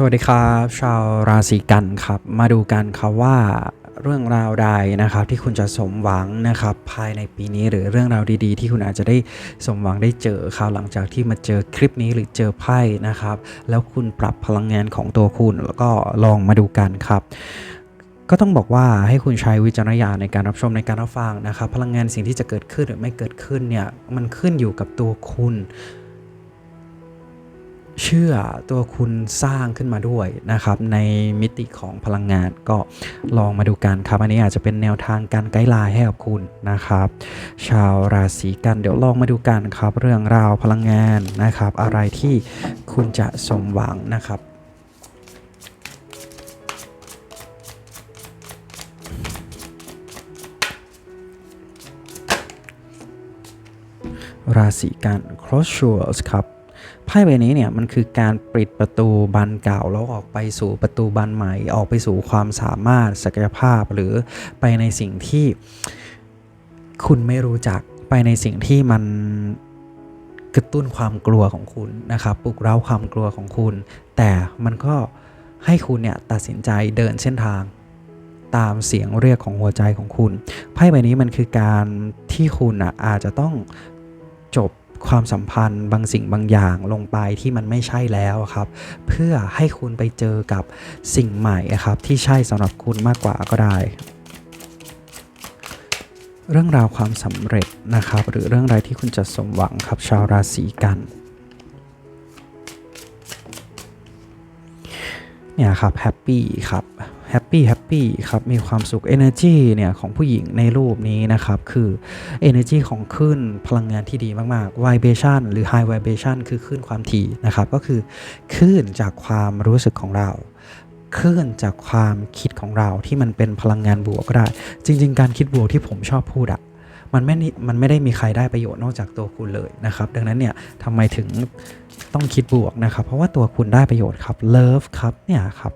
สวัสดีครับ ชาวราศีกันครับ มาดูกันครับว่าเรื่องราวใดนะครับที่คุณจะสมหวังนะครับภายในปีนี้หรือเรื่องราวดีๆ ที่คุณอาจจะได้สมหวังได้เจอครับหลังจากที่มาเจอคลิปนี้หรือเจอไพ่นะครับ แล้วคุณปรับพลังงานของตัวคุณ แล้วก็ลองมาดูกันครับก็ต้องบอกว่าให้คุณใช้วิจารณญาณในการรับชมในการรับฟังนะครับ พลังงานสิ่งที่จะเกิดขึ้นหรือไม่เกิดขึ้นเนี่ยมันขึ้นอยู่กับตัวคุณ เชื่อตัวคุณสร้างขึ้นมาด้วยนะครับ ในมิติของพลังงานก็ลองมาดูกันครับ อันนี้อาจจะเป็นแนวทางการไกด์ไลน์ให้กับคุณนะครับ ชาวราศีกันเดี๋ยวลองมาดูกันครับ เรื่องราวพลังงานนะครับ อะไรที่คุณจะสมหวังนะครับราศีกัน crossroads ครับ ไพ่ใบนี้เนี่ยมันคือการปิดประตูบานเก่าแล้วออกไปสู่ประตูบานใหม่ ออกไปสู่ความสามารถศักยภาพหรือไปในสิ่งที่คุณไม่รู้จักไปในสิ่งที่มันกระตุ้นความกลัวของคุณนะครับปลุกเร้าความกลัวของคุณ แต่มันก็ให้คุณเนี่ยตัดสินใจเดินเส้นทางตามเสียงเรียกของหัวใจของคุณ ไพ่ใบนี้มันคือการที่คุณอะอาจจะต้องจบ ความสัมพันธ์บางสิ่งบางอย่างลงไปที่มันไม่ใช่แล้วครับ เพื่อให้คุณไปเจอกับสิ่งใหม่ครับ ที่ใช่สำหรับคุณมากกว่าก็ได้เรื่องราวความสำเร็จนะครับ หรือเรื่องอะไรที่คุณจะสมหวังครับ ชาวราศีกันเนี่ยครับแฮปปี้ครับ แฮปปี้แฮปปี้ครับมีความสุข Energy เนี่ยของผู้หญิงในรูปนี้นะครับคือ Energy ของคลื่นพลังงานที่ดีมากๆ Vibration หรือ High Vibration คือคลื่นความถี่นะครับก็คือคลื่นจากความรู้สึกของเราคลื่นจากความคิดของเราที่มันเป็นพลังงานบวกก็ได้ จริง ๆ การคิดบวกที่ผมชอบพูดอะมันไม่ มันไม่ได้มีใครได้ประโยชน์นอกจากตัวคุณเลยนะครับ ดังนั้นเนี่ยทำไมถึงต้องคิดบวกนะครับ เพราะว่าตัวคุณได้ประโยชน์ครับ Love ครับเนี่ยครับ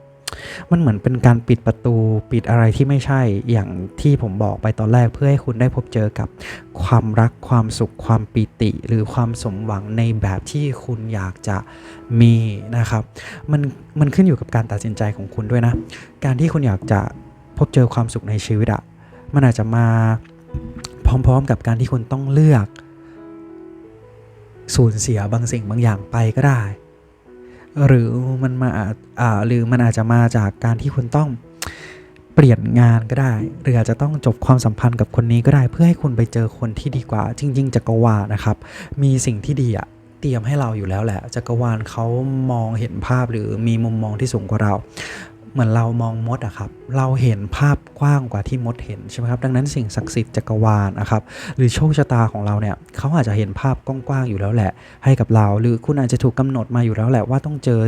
มันเหมือนเป็นการปิดประตูปิดอะไรที่ไม่ใช่อย่างที่ผมบอกไปตอนแรกเพื่อให้คุณได้พบเจอกับความรักความสุขความปิติ หรือความสมหวังในแบบที่คุณอยากจะมีนะครับมันมันขึ้นอยู่กับการตัดสินใจของคุณด้วยนะ การที่คุณอยากจะพบเจอความสุขในชีวิตอะมันอาจจะมาพร้อมๆกับการที่คุณต้องเลือกสูญเสียบางสิ่งบางอย่างไปก็ได้ หรือมันมาอ่าหรือมันอาจจะมาจากการที่คุณต้องเปลี่ยนงานก็ได้ หรืออาจจะต้องจบความสัมพันธ์กับคนนี้ก็ได้ เพื่อให้คุณไปเจอคนที่ดีกว่า จริง ๆจักรวาลนะครับ มีสิ่งที่ดีอะเตรียมให้เราอยู่แล้วแหละจักรวาลเขามองเห็นภาพหรือมีมุมมองที่สูงกว่าเรา เหมือนเรามองมดอะครับ เราเห็นภาพกว้างกว่าที่มดเห็นใช่ไหมครับ ดังนั้นสิ่งศักดิ์สิทธิ์จักรวาลนะครับ หรือโชคชะตาของเราเนี่ยเขาอาจจะเห็นภาพกว้างๆอยู่แล้วแหละ ให้กับเรา หรือคุณอาจจะถูกกำหนดมาอยู่แล้วแหละว่าต้องเจอ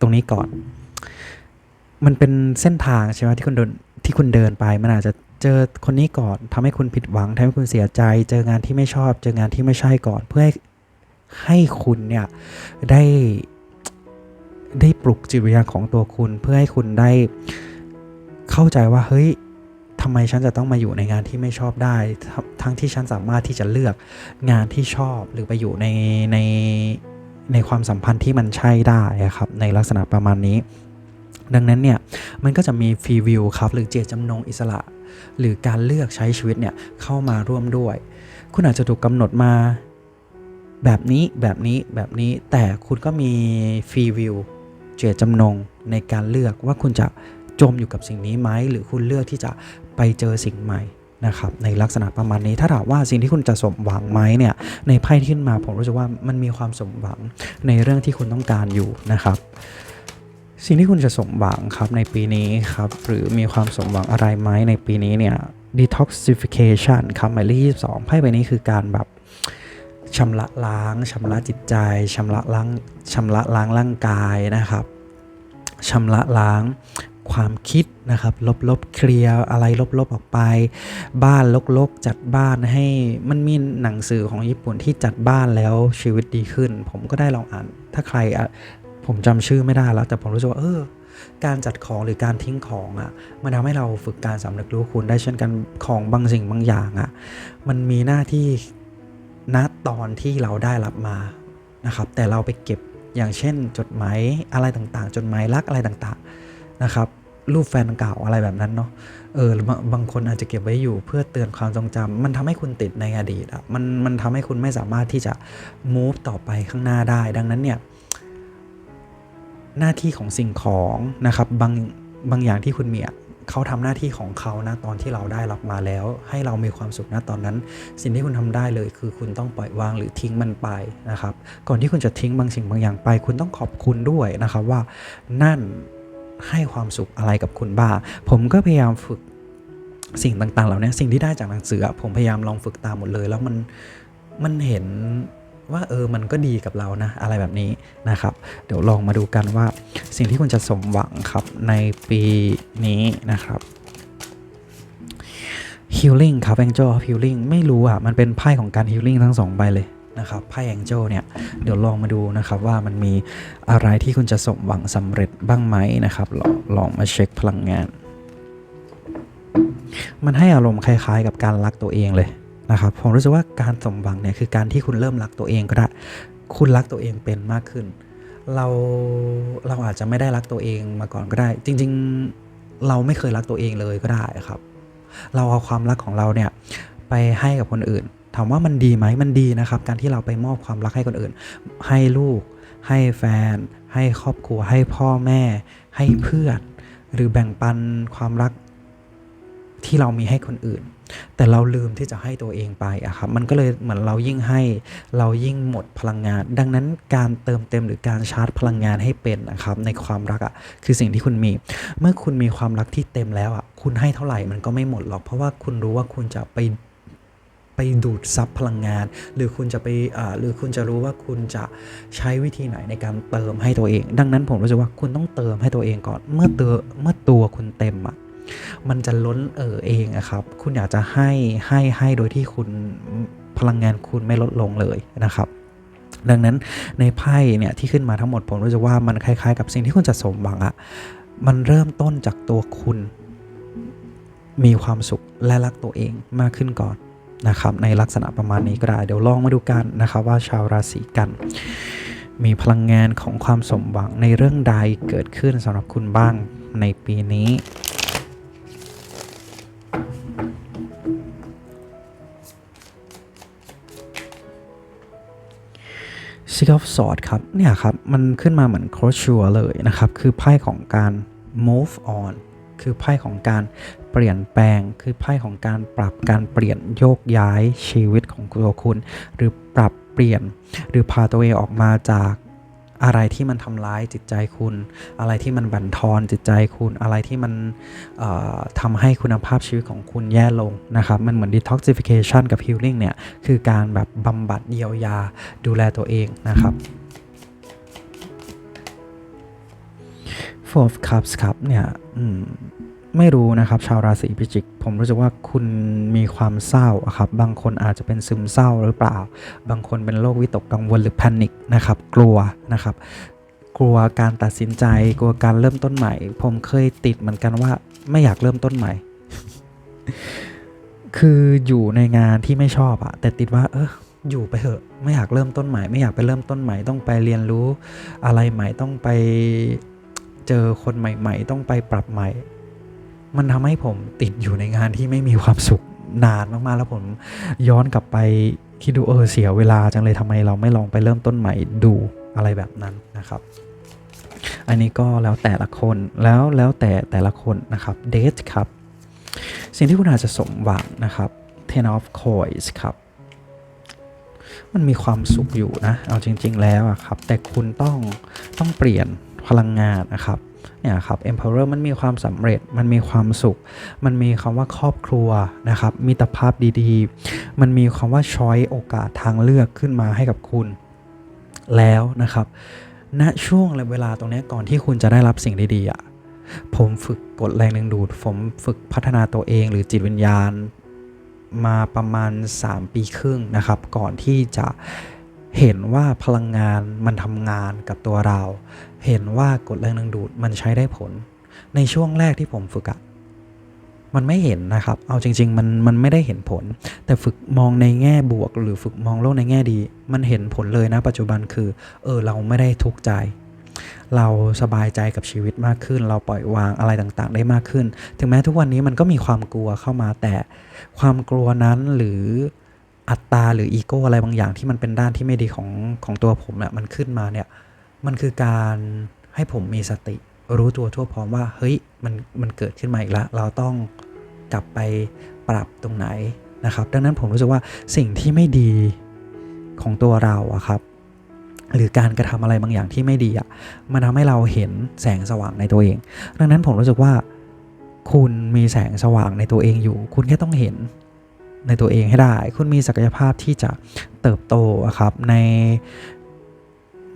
ตรงนี้ก่อน มันเป็นเส้นทางใช่ไหมที่คุณเดินที่คุณเดินไปมันอาจจะเจอคนนี้ก่อนทำให้คุณผิดหวังทำให้คุณเสียใจ เจองานที่ไม่ชอบ เจองานที่ไม่ใช่ก่อนเพื่อให้ให้คุณเนี่ยได้ ได้ปลุกจิตวิญญาณของตัวคุณ เพื่อให้คุณได้เข้าใจว่าเฮ้ยทำไมฉันจะต้องมาอยู่ในงานที่ไม่ชอบได้ทั้งทั้งที่ฉันสามารถที่จะเลือกงานที่ชอบหรือไปอยู่ในในในความสัมพันธ์ที่มันใช่ได้ครับ ในลักษณะประมาณนี้ ดังนั้นเนี่ยมันก็จะมีฟรีวิวครับ หรือเจตจำนงอิสระ หรือการเลือกใช้ชีวิตเนี่ยเข้ามาร่วมด้วย คุณอาจจะถูกกำหนดมาแบบนี้แบบนี้แบบนี้แต่คุณก็มีฟรีวิว เจตจำนงในการเลือกว่าคุณจะจมอยู่กับสิ่งนี้ไหม หรือคุณเลือกที่จะไปเจอสิ่งใหม่นะครับในลักษณะประมาณนี้ถ้าถามว่าสิ่งที่คุณจะสมหวังไหมเนี่ยในไพ่ที่ขึ้นมาผมรู้สึกว่ามันมีความสมหวังในเรื่องที่คุณต้องการอยู่นะครับ สิ่งที่คุณจะสมหวังครับในปีนี้ครับหรือมีความสมหวังอะไรไหมในปีนี้เนี่ย detoxification ครับหมายเลข22ไพ่ใบนี้คือการแบบ ชำระล้างชำระจิตใจชำระล้างชำระล้างร่างกายนะครับชำระล้างความคิดนะครับ ลบๆเคลียร์อะไรลบๆออกไป บ้านลกๆ จัดบ้านให้มันมีหนังสือของญี่ปุ่นที่จัดบ้านแล้วชีวิตดีขึ้น ผมก็ได้ลองอ่าน ถ้าใครอะผมจำชื่อไม่ได้แล้ว แต่ผมรู้สึกว่าเออการจัดของหรือการทิ้งของอะ่ะมันทำให้เราฝึกการสำนึกรู้คุณได้เช่นกันของบางสิ่งบางอย่างอะ่ะมันมีหน้าที่ ณตอนที่เราได้รับมานะครับ แต่เราไปเก็บอย่างเช่น จดหมายอะไรต่างๆ จดหมายรักอะไรต่างๆนะครับ รูปแฟนเก่าอะไรแบบนั้นเนาะเออหรือบางคนอาจจะเก็บไว้อยู่เพื่อเตือนความทรงจำมันทำให้คุณติดในอดีตอะมันมันทำให้คุณไม่สามารถที่จะ move ต่อไปข้างหน้าได้ ดังนั้นเนี่ยหน้าที่ของสิ่งของนะครับบางบางอย่างที่คุณมีอะ เขาทำหน้าที่ของเขานะตอนที่เราได้รับมาแล้ว ให้เรามีความสุขนะตอนนั้น สิ่งที่คุณทำได้เลย คือคุณต้องปล่อยวางหรือทิ้งมันไปนะครับ ก่อนที่คุณจะทิ้งบางสิ่งบางอย่างไป คุณต้องขอบคุณด้วยนะครับว่านั่นให้ความสุขอะไรกับคุณบ้าง ผมก็พยายามฝึกสิ่งต่างๆเหล่านี้สิ่งที่ได้จากหนังสือผมพยายามลองฝึกตามหมดเลย แล้วมันมันเห็น ว่าเออมันก็ดีกับเรานะ อะไรแบบนี้นะครับ เดี๋ยวลองมาดูกันว่าสิ่งที่คุณจะสมหวังครับในปีนี้นะครับ Healing ครับ Angel of Healing ไม่รู้อะ มันเป็นไพ่ของการ Healing ทั้งสองใบเลยนะครับไพ่ Angel เนี่ยเดี๋ยวลองมาดูนะครับว่ามันมีอะไรที่คุณจะสมหวังสำเร็จบ้างไหมนะครับ ลองลองมาเช็คพลังงาน มันให้อารมณ์คล้ายๆ กับการรักตัวเองเลย นะครับผมรู้สึกว่าการสมหวังเนี่ยคือการที่คุณเริ่มรักตัวเองก็ได้คุณรักตัวเองเป็นมากขึ้น เราเราอาจจะไม่ได้รักตัวเองมาก่อนก็ได้ จริง ๆเราไม่เคยรักตัวเองเลยก็ได้ครับ เราเอาความรักของเราเนี่ยไปให้กับคนอื่นถามว่ามันดีไหมมันดีนะครับ การที่เราไปมอบความรักให้คนอื่น ให้ลูก ให้แฟน ให้ครอบครัว ให้พ่อแม่ ให้เพื่อน หรือแบ่งปันความรักที่เรามีให้คนอื่น แต่เราลืมที่จะให้ตัวเองไปอะครับ มันก็เลยเหมือนเรายิ่งให้เรายิ่งหมดพลังงาน ดังนั้นการเติมเต็มหรือการชาร์จพลังงานให้เป็นนะครับ ในความรักอะคือสิ่งที่คุณมี เมื่อคุณมีความรักที่เต็มแล้วอะคุณให้เท่าไหร่มันก็ไม่หมดหรอก เพราะว่าคุณรู้ว่าคุณจะไปไปดูดซับพลังงาน หรือคุณจะไปอ่าหรือคุณจะรู้ว่าคุณจะใช้วิธีไหนในการเติมให้ตัวเอง ดังนั้นผมรู้สึกว่าคุณต้องเติมให้ตัวเองก่อน เมื่อเตอเมื่อตัวคุณเต็มอะ มันจะล้นเออเองอะครับ คุณอยากจะให้ให้ให้โดยที่คุณพลังงานคุณไม่ลดลงเลยนะครับ ดังนั้นในไพ่เนี่ยที่ขึ้นมาทั้งหมดผมรู้สึกว่ามันคล้ายๆ กับสิ่งที่คุณจะสมหวังอะมันเริ่มต้นจากตัวคุณมีความสุขและรักตัวเองมากขึ้นก่อนนะครับ ในลักษณะประมาณนี้ก็ได้ เดี๋ยวลองมาดูกันนะครับว่าชาวราศีกัน มีพลังงานของความสมหวังในเรื่องใดเกิดขึ้นสำหรับคุณบ้างในปีนี้ Six of Sword ครับเนี่ยครับมันขึ้นมาเหมือน c r o s s u r e เลยนะครับ คือไพ่ของการ move on คือไพ่ของการเปลี่ยนแปลง คือไพ่ของการปรับการเปลี่ยนโยกย้ายชีวิตของตัวคุณ หรือปรับเปลี่ยน หรือพาตัวเองออกมาจาก อะไรที่มันทำร้ายจิตใจคุณ อะไรที่มันบั่นทอนจิตใจคุณ อะไรที่มันทำให้คุณภาพชีวิตของคุณแย่ลงนะครับ มันเหมือน detoxification กับ healing เนี่ย คือการแบบบำบัดเยียวยาดูแลตัวเองนะครับ Four of Cups ครับเนี่ย ไม่รู้นะครับ ชาวราศีพิจิก ผมรู้สึกว่าคุณมีความเศร้าอะครับ บางคนอาจจะเป็นซึมเศร้าหรือเปล่า บางคนเป็นโรควิตกกังวลหรือแพนิคนะครับ กลัวนะครับ กลัวการตัดสินใจ กลัวการเริ่มต้นใหม่ ผมเคยติดเหมือนกันว่าไม่อยากเริ่มต้นใหม่ คืออยู่ในงานที่ไม่ชอบอะแต่ติดว่า เอออยู่ไปเถอะ ไม่อยากเริ่มต้นใหม่ ไม่อยากไปเริ่มต้นใหม่ ต้องไปเรียนรู้อะไรใหม่ ต้องไปเจอคนใหม่ ๆ ต้องไปปรับใหม่ มันทำให้ผมติดอยู่ในงานที่ไม่มีความสุขนานมากๆ แล้วผมย้อนกลับไปคิดดูเออเสียเวลาจังเลยทำไมเราไม่ลองไปเริ่มต้นใหม่ดูอะไรแบบนั้นนะครับ อันนี้ก็แล้วแต่ละคนแล้วแล้วแต่แต่ละคนนะครับเดทครับ สิ่งที่คุณอาจจะสมหวังนะครับ Ten of Coins ครับมันมีความสุขอยู่นะ เอาจริง ๆ แล้วอะครับ แต่คุณต้องต้องเปลี่ยนพลังงานนะครับ เนี่ยครับ Emperor มันมีความสำเร็จ มันมีความสุข มันมีคำว่าครอบครัวนะครับ มิตรภาพดีๆ มันมีคำว่าช้อยโอกาสทางเลือกขึ้นมาให้กับคุณ แล้วนะครับณช่วงเวลาตรงนี้ก่อนที่คุณจะได้รับสิ่งดีๆอะผมฝึกกดแรงดึงดูด ผมฝึกพัฒนาตัวเองหรือจิตวิญญาณมาประมาณ 3 ปีครึ่งนะครับ ก่อนที่จะเห็นว่าพลังงานมันทำงานกับตัวเรา เห็นว่ากดแรงดึงดูดมันใช้ได้ผล ในช่วงแรกที่ผมฝึกอะมันไม่เห็นนะครับ เอาจริง ๆ มันมันไม่ได้เห็นผล แต่ฝึกมองในแง่บวก หรือฝึกมองโลกในแง่ดี มันเห็นผลเลยนะ ปัจจุบันคือ เออ เราไม่ได้ทุกข์ใจ เราสบายใจกับชีวิตมากขึ้น เราปล่อยวางอะไรต่างๆ ได้มากขึ้น ถึงแม้ทุกวันนี้มันก็มีความกลัวเข้ามา แต่ความกลัวนั้นหรืออัตตาหรืออีโก้อะไรบางอย่างที่มันเป็นด้านที่ไม่ดีของของตัวผมเนี่ยมันขึ้นมาเนี่ย มันคือการให้ผมมีสติ รู้ตัวทั่วพร้อมว่า เฮ้ยมันมันเกิดขึ้นมาอีกแล้ว เราต้องกลับไปปรับตรงไหนนะครับ ดังนั้นผมรู้สึกว่าสิ่งที่ไม่ดีของตัวเราอะครับ หรือการกระทำอะไรบางอย่างที่ไม่ดีอะมันทำให้เราเห็นแสงสว่างในตัวเอง ดังนั้นผมรู้สึกว่า คุณมีแสงสว่างในตัวเองอยู่ คุณแค่ต้องเห็นในตัวเองให้ได้ คุณมีศักยภาพที่จะเติบโตครับใน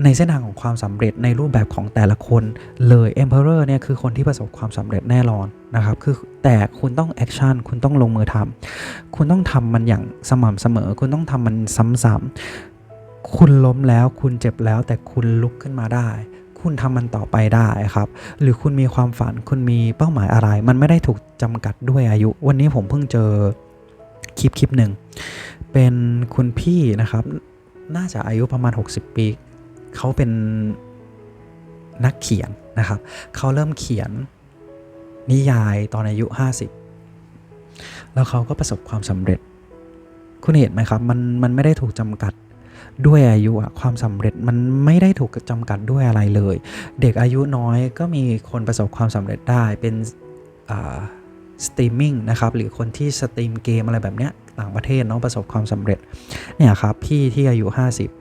ในเส้นทางของความสำเร็จในรูปแบบของแต่ละคนเลย Emperor เนี่ยคือคนที่ประสบความสำเร็จแน่นอนนะครับคือแต่คุณต้องแอคชั่นคุณต้องลงมือทำคุณต้องทำมันอย่างสม่ำเสมอ คุณต้องทำมันซ้ำๆคุณล้มแล้วคุณเจ็บแล้วแต่คุณลุกขึ้นมาได้ คุณทำมันต่อไปได้ครับ หรือคุณมีความฝันคุณมีเป้าหมายอะไร มันไม่ได้ถูกจำกัดด้วยอายุ วันนี้ผมเพิ่งเจอคลิปคลิปหนึ่งเป็นคุณพี่นะครับน่าจะอายุประมาณ 60 ปี เขาเป็นนักเขียนนะครับ เขาเริ่มเขียนนิยายตอนอายุ 50 แล้วเขาก็ประสบความสำเร็จ คุณเห็นไหมครับ มันมันไม่ได้ถูกจำกัดด้วยอายุอะความสำเร็จมันไม่ได้ถูกจำกัดด้วยอะไรเลย เด็กอายุน้อยก็มีคนประสบความสำเร็จได้เป็นสตรีมมิ่งนะครับ หรือคนที่สตรีมเกมอะไรแบบเนี้ยต่างประเทศเนาะประสบความสำเร็จเนี่ยครับพี่ที่อายุ 50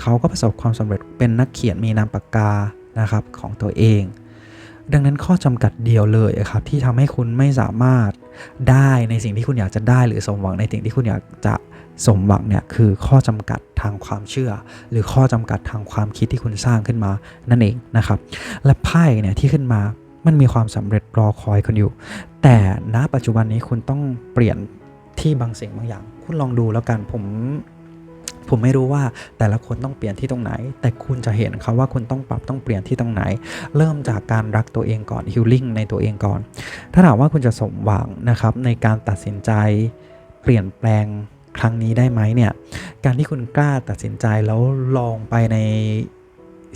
เขาก็ประสบความสำเร็จเป็นนักเขียนมีนามปากกานะครับของตัวเอง ดังนั้นข้อจำกัดเดียวเลยครับที่ทำให้คุณไม่สามารถได้ในสิ่งที่คุณอยากจะได้หรือสมหวังในสิ่งที่คุณอยากจะสมหวังเนี่ยคือข้อจำกัดทางความเชื่อ หรือข้อจำกัดทางความคิดที่คุณสร้างขึ้นมานั่นเองนะครับ และไพ่เนี่ยที่ขึ้นมามันมีความสำเร็จรอคอยคุณอยู่ แต่ณปัจจุบันนี้คุณต้องเปลี่ยนที่บางสิ่งบางอย่าง คุณลองดูแล้วกันผม ผมไม่รู้ว่าแต่ละคนต้องเปลี่ยนที่ตรงไหน แต่คุณจะเห็นครับว่าคุณต้องปรับต้องเปลี่ยนที่ตรงไหน เริ่มจากการรักตัวเองก่อนฮิลลิ่งในตัวเองก่อน ถ้าถามว่าคุณจะสมหวังนะครับในการตัดสินใจเปลี่ยนแปลงครั้งนี้ได้ไหมเนี่ย การที่คุณกล้าตัดสินใจแล้วลองไปใน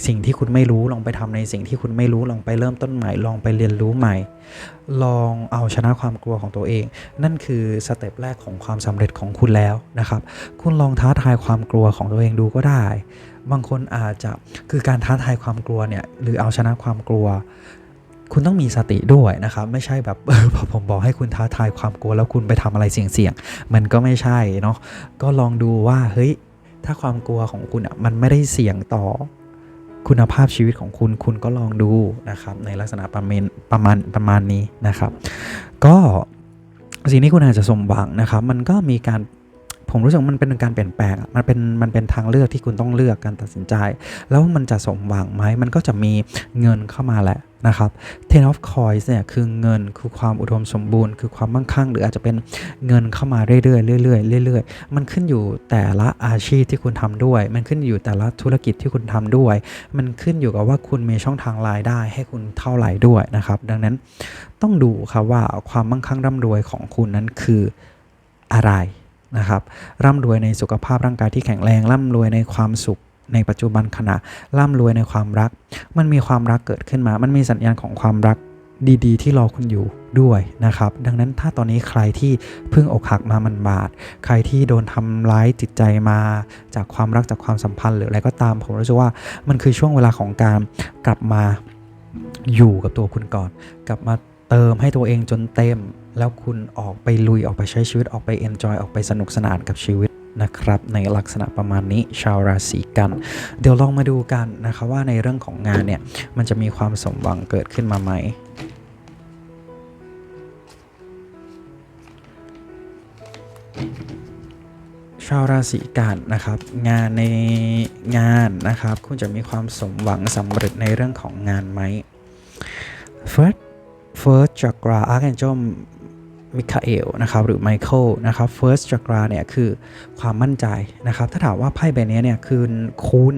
สิ่งที่คุณไม่รู้ลองไปทำในสิ่งที่คุณไม่รู้ลองไปเริ่มต้นใหม่ ลองไปเรียนรู้ใหม่ ลองเอาชนะความกลัวของตัวเอง นั่นคือสเต็ปแรกของความสำเร็จของคุณแล้วนะครับ คุณลองท้าทายความกลัวของตัวเองดูก็ได้ บางคนอาจจะคือการท้าทายความกลัวเนี่ยหรือเอาชนะความกลัว คุณต้องมีสติด้วยนะครับ ไม่ใช่แบบพอผมบอกให้คุณท้าทายความกลัวแล้วคุณไปทำอะไรเสี่ยงๆมันก็ไม่ใช่เนาะก็ลองดูว่าเฮ้ยถ้าความกลัวของคุณอะมันไม่ได้เสี่ยงต่อ คุณภาพชีวิตของคุณคุณก็ลองดูนะครับในลักษณะประมาณประมาณประมาณนี้นะครับ ก็สิ่งที่คุณอาจจะสมหวังนะครับ มันก็มีการผมรู้สึกมันเป็นการเปลี่ยนแปลง มันเป็น มันเป็นทางเลือกที่คุณต้องเลือกการตัดสินใจ แล้วมันจะสมหวังไหม มันก็จะมีเงินเข้ามาแหละ นะครับ Ten of Coins เนี่ยคือเงินคือความอุดมสมบูรณ์ คือความมั่งคั่ง หรืออาจจะเป็นเงินเข้ามาเรื่อยๆเรื่อยๆเรื่อยๆ มันขึ้นอยู่แต่ละอาชีพที่คุณทำด้วย มันขึ้นอยู่แต่ละธุรกิจที่คุณทำด้วย มันขึ้นอยู่กับว่าคุณมีช่องทางรายได้ให้คุณเท่าไหร่ด้วยนะครับ ดังนั้นต้องดูครับว่าความมั่งคั่งร่ำรวยของคุณนั้นคืออะไรนะครับร่ำรวยในสุขภาพร่างกายที่แข็งแรงร่ำรวยในความสุข ในปัจจุบันขณะร่ำรวยในความรัก มันมีความรักเกิดขึ้นมา มันมีสัญญาณของความรักดีๆ ที่รอคุณอยู่ด้วยนะครับ ดังนั้นถ้าตอนนี้ใครที่เพิ่งอกหักมามันบาด ใครที่โดนทำร้ายจิตใจมาจากความรักจากความสัมพันธ์หรืออะไรก็ตาม ผมรู้สึกว่ามันคือช่วงเวลาของการกลับมาอยู่กับตัวคุณก่อน กลับมาเติมให้ตัวเองจนเต็ม แล้วคุณออกไปลุยออกไปใช้ชีวิตออกไปเอนจอยออกไปสนุกสนานกับชีวิต นะครับในลักษณะประมาณนี้ชาวราศีกัน เดี๋ยวลองมาดูกันนะครับว่าในเรื่องของงานเนี่ยมันจะมีความสมหวังเกิดขึ้นมาไหมชาวราศีกันนะครับงานในงานนะครับคุณจะมีความสมหวังสำเร็จในเรื่องของงานไหม First First Chakra Archangel มิ มิคาเอลนะครับหรือไมเคิลนะครับ First Chakra เนี่ยคือความมั่นใจนะครับถ้าถามว่าไพ่ใบนี้เนี่ยคือคุณ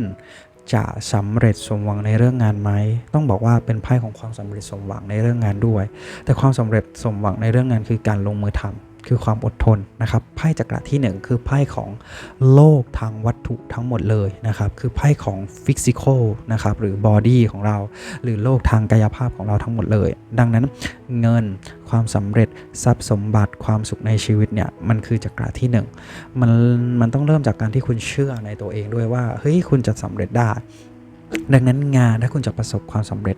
จะสำเร็จสมหวังในเรื่องงานไหม ต้องบอกว่าเป็นไพ่ของความสำเร็จสมหวังในเรื่องงานด้วย แต่ความสำเร็จสมหวังในเรื่องงานคือการลงมือทำ คือความอดทนนะครับไพ่จักระที่หนึ่งคือไพ่ของโลกทางวัตถุทั้งหมดเลยนะครับคือไพ่ของฟิสิกอลนะครับหรือบอดี้ของเรา หรือโลกทางกายภาพของเราทั้งหมดเลย ดังนั้นเงินความสำเร็จทรัพย์สมบัติความสุขในชีวิตเนี่ยมันคือจักระที่หนึ่งมันมันต้องเริ่มจากการที่คุณเชื่อในตัวเองด้วยว่าเฮ้ยคุณจะสำเร็จได้ ดังนั้นงานถ้าคุณจะประสบความสำเร็จ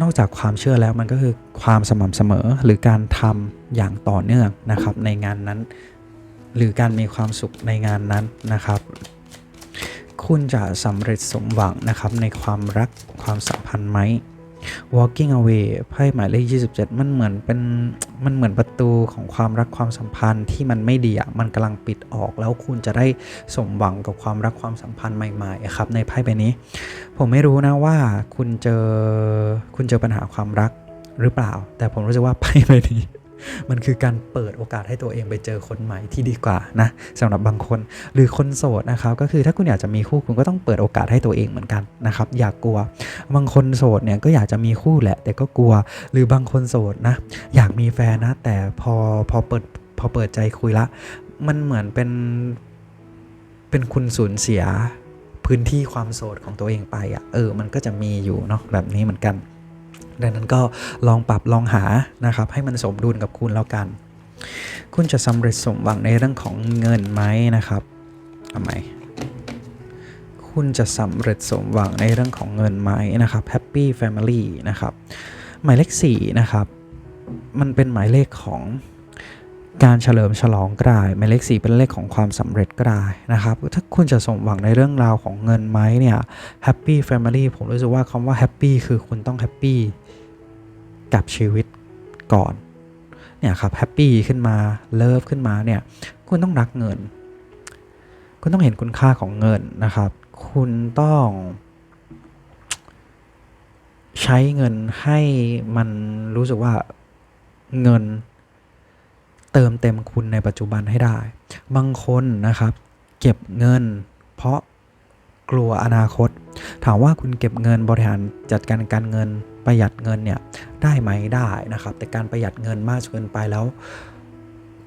นอกจากความเชื่อแล้วมันก็คือความสม่ำเสมอหรือการทำอย่างต่อเนื่องนะครับ ในงานนั้น หรือการมีความสุขในงานนั้นนะครับ คุณจะสำเร็จสมหวังนะครับในความรักความสัมพันธ์ไหม walking away ไพ่หมายเลข 27 มันเหมือนเป็นมันเหมือนประตูของความรักความสัมพันธ์ที่มันไม่ดีอะมันกำลังปิดออกแล้วคุณจะได้สมหวังกับความรักความสัมพันธ์ใหม่ๆครับในไพ่ใบนี้ ผมไม่รู้นะว่าคุณเจอคุณเจอปัญหาความรักหรือเปล่า แต่ผมรู้สึกว่าไพ่ใบนี้ มันคือการเปิดโอกาสให้ตัวเองไปเจอคนใหม่ที่ดีกว่านะสำหรับบางคนหรือคนโสดนะครับก็คือถ้าคุณอยากจะมีคู่คุณก็ต้องเปิดโอกาสให้ตัวเองเหมือนกันนะครับอย่ากกลัว บางคนโสดเนี่ยก็อยากจะมีคู่แหละ แต่ก็กลัว หรือบางคนโสดนะอยากมีแฟนนะ แต่พอพอเปิดพอเปิดใจคุยละ มันเหมือนเป็นเป็นคุณสูญเสียพื้นที่ความโสดของตัวเองไปอะ่ะเออมันก็จะมีอยู่เนาะแบบนี้เหมือนกัน ดังนั้นก็ลองปรับลองหานะครับให้มันสมดุลกับคุณแล้วกัน คุณจะสำเร็จสมหวังในเรื่องของเงินไหมนะครับทำไมคุณจะสำเร็จสมหวังในเรื่องของเงินไหมนะครับ Happy Family นะครับ หมายเลข4นะครับ มันเป็นหมายเลขของการเฉลิมฉลองก็ได้หมายเลข4เป็นเลขของความสำเร็จก็ได้นะครับ ถ้าคุณจะสมหวังในเรื่องราวของเงินไหมเนี่ย Happy Family ผมรู้สึกว่าคำว่า Happy คือคุณต้อง Happy กับชีวิตก่อนเนี่ยครับ Happy ขึ้นมา Love ขึ้นมาเนี่ยคุณต้องรักเงิน คุณต้องเห็นคุณค่าของเงินนะครับ คุณต้อง ใช้เงินให้มันรู้สึกว่าเงินเติมเต็มคุณในปัจจุบันให้ได้ บางคนนะครับ เก็บเงิน เพราะกลัวอนาคต ถามว่าคุณเก็บเงินบริหารจัดการการเงิน ประหยัดเงินเนี่ยได้ไหมได้นะครับ แต่การประหยัดเงินมากเกินไปแล้ว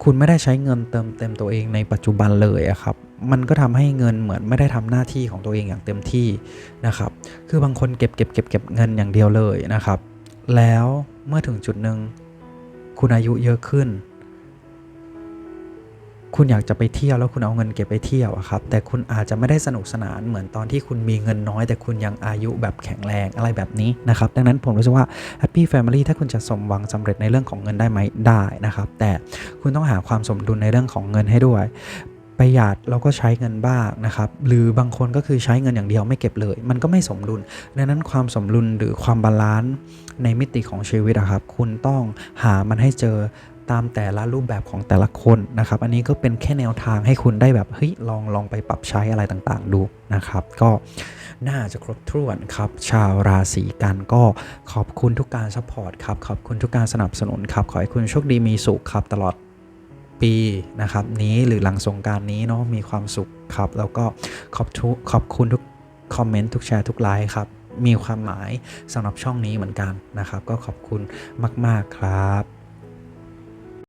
คุณไม่ได้ใช้เงินเติมเต็มตัวเองในปัจจุบันเลยครับมันก็ทำให้เงินเหมือนไม่ได้ทำหน้าที่ของตัวเองอย่างเต็มที่นะครับ คือบางคนเก็บเก็บเก็บเก็บเงินอย่างเดียวเลยนะครับ แล้วเมื่อถึงจุดหนึ่งคุณอายุเยอะขึ้น คุณอยากจะไปเที่ยวแล้วคุณเอาเงินเก็บไปเที่ยวอะครับ แต่คุณอาจจะไม่ได้สนุกสนานเหมือนตอนที่คุณมีเงินน้อย แต่คุณยังอายุแบบแข็งแรงอะไรแบบนี้นะครับ ดังนั้นผมรู้สึกว่า Happy Family ถ้าคุณจะสมหวังสำเร็จในเรื่องของเงินได้ไหมได้นะครับ แต่คุณต้องหาความสมดุลในเรื่องของเงินให้ด้วยประหยัดแล้วก็ใช้เงินบ้างนะครับ หรือบางคนก็คือใช้เงินอย่างเดียวไม่เก็บเลย มันก็ไม่สมดุล ดังนั้นความสมดุลหรือความบาลานซ์ในมิติของชีวิตอะครับ คุณต้องหามันให้เจอ ตามแต่ละรูปแบบของแต่ละคนนะครับ อันนี้ก็เป็นแค่แนวทางให้คุณได้แบบเฮ้ยลองลองไปปรับใช้อะไรต่างๆ ดูนะครับ ก็น่าจะครบถ้วนครับ ชาวราศีกันก็ขอบคุณทุกการซัพพอร์ตครับ ขอบคุณทุกการสนับสนุนครับ ขอให้คุณโชคดีมีสุขครับตลอดปีนะครับนี้หรือหลังสงการนี้เนาะมีความสุขครับ แล้วก็ขอบทุขอบคุณทุกคอมเมนต์ทุกแชร์ทุกไลค์ครับมีความหมายสำหรับช่องนี้เหมือนกันนะครับ ก็ขอบคุณมาก ๆ ครับ